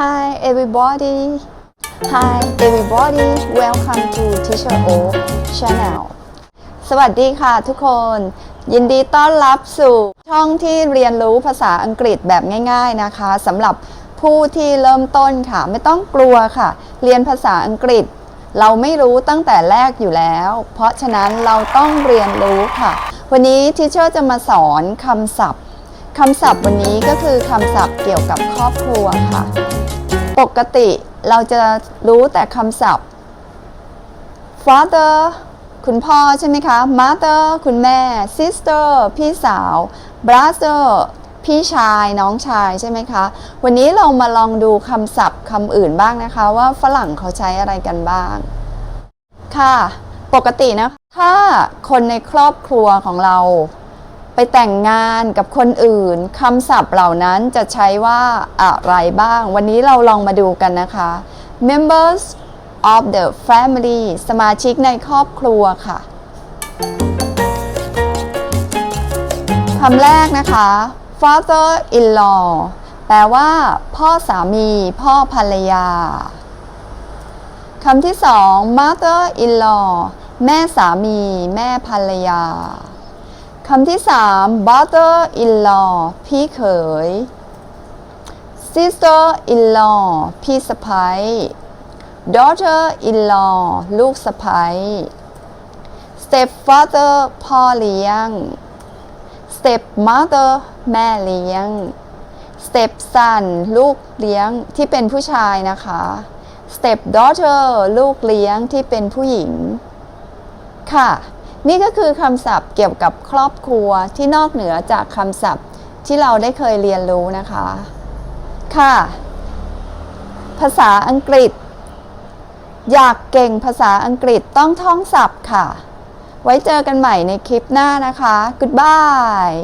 Hi everybody Hi everybody Welcome to Teacher O Channel สวัสดีค่ะทุกคน ยินดีต้อนรับสู่ช่องที่เรียนรู้ภาษาอังกฤษแบบง่าย ๆนะคะสำหรับผู้ที่เริ่มต้นค่ะ ไม่ต้องกลัวค่ะ เรียนภาษาอังกฤษ เราไม่รู้ตั้งแต่แรกอยู่แล้ว เพราะฉะนั้นเราต้องเรียนรู้ค่ะ วันนี้ทิเชอร์จะมาสอนคำศัพท์คำศัพท์วันนี้ก็คือคำศัพท์เกี่ยวกับครอบครัวค่ะ ปกติเราจะรู้แต่คำศัพท์ father คุณพ่อใช่ไหมคะ mother คุณแม่ sister พี่สาว brother พี่ชายน้องชายใช่ไหมคะ วันนี้เรามาลองดูคำศัพท์คำอื่นบ้างนะคะว่าฝรั่งเขาใช้อะไรกันบ้าง ค่ะ ปกตินะ ถ้าคนในครอบครัวของเรา ไปแต่งงานกับคนอื่นคำศัพท์เหล่านั้นจะใช้ว่าอะไรบ้าง วันนี้เราลองมาดูกันนะคะ members of the family สมาชิกในครอบครัวค่ะคำแรกนะคะ father in law แปลว่า พ่อสามี พ่อภรรยาคำที่สอง mother in law แม่สามี แม่ภรรยา คำที่สาม brother in law พี่เขย sister in law พี่สะพ้ย daughter in law ลูกสะพ้ย stepfather พ่อเลี้ยง stepmother แม่เลี้ยง stepson ลูกเลี้ยงที่เป็นผู้ชายนะคะ stepdaughter ลูกเลี้ยงที่เป็นผู้หญิง ค่ะ นี่ก็คือคำศัพท์เกี่ยวกับครอบครัวที่นอกเหนือจากคำศัพท์ที่เราได้เคยเรียนรู้นะคะ ค่ะ ภาษาอังกฤษ อยากเก่งภาษาอังกฤษต้องท่องศัพท์ค่ะ ไว้เจอกันใหม่ในคลิปหน้านะคะ Goodbye